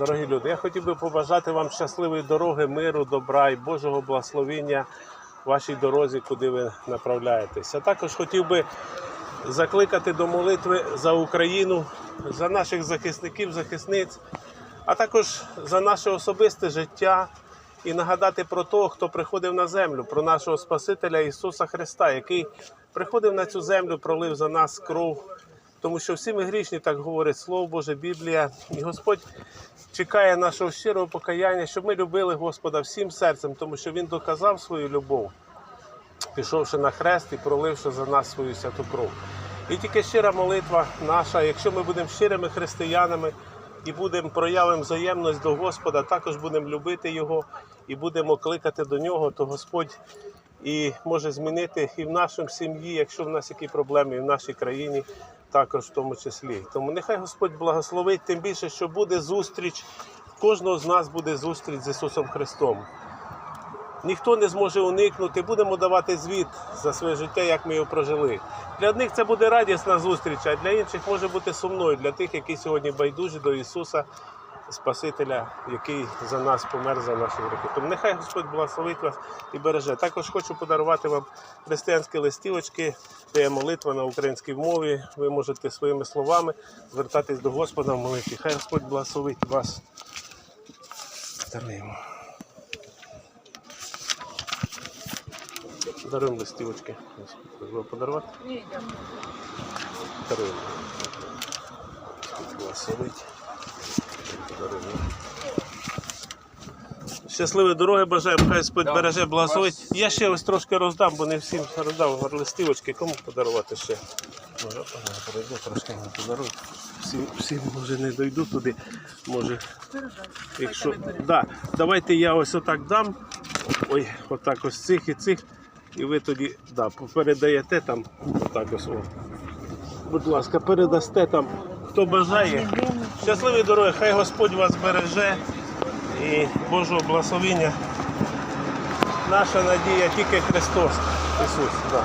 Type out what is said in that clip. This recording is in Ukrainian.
Дорогі люди, я хотів би побажати вам щасливої дороги, миру, добра і Божого благословення вашій дорозі, куди ви направляєтесь. А також хотів би закликати до молитви за Україну, за наших захисників, захисниць, а також за наше особисте життя і нагадати про того, хто приходив на землю, про нашого Спасителя Ісуса Христа, який приходив на цю землю, пролив за нас кров. Тому що всі ми грішні, так говорить Слово Боже, Біблія. І Господь чекає нашого щирого покаяння, щоб ми любили Господа всім серцем, тому що Він доказав свою любов, пішовши на хрест і проливши за нас свою святу кров. І тільки щира молитва наша, якщо ми будемо щирими християнами і будемо проявимо взаємність до Господа, також будемо любити Його і будемо кликати до Нього, то Господь і може змінити і в нашому сім'ї, якщо в нас які проблеми, і в нашій країні також в тому числі. Тому нехай Господь благословить, тим більше, що буде зустріч, кожного з нас буде зустріч з Ісусом Христом. Ніхто не зможе уникнути, будемо давати звіт за своє життя, як ми його прожили. Для одних це буде радісна зустріч, а для інших може бути сумною, для тих, які сьогодні байдужі до Ісуса, Спасителя, який за нас помер за наші гріхи. Тому нехай Господь благословить вас і береже. Також хочу подарувати вам християнські листівочки, де є молитва на українській мові. Ви можете своїми словами звертатись до Господа в молитві. Хай Господь благословить вас. Даруємо. Даруємо листівочки. Господь подарувати. Даруємо. Господь благословить. Щасливої дороги бажаємо, хай Господь береже, благословить. Я ще ось трошки роздам, бо не всім роздав листівочки. Кому подарувати ще? Може, пройду, трошки не подарую. Всі, всі може не дойду туди. Може, якщо. Да, давайте я ось отак дам. Ой, отак ось цих і цих. І ви тоді да, передаєте там. Отак ось. О. Будь ласка, передасте там, хто бажає. Щасливі дороги, хай Господь вас береже і Божого благословення. Наша надія тільки Христос. Ісус. Да.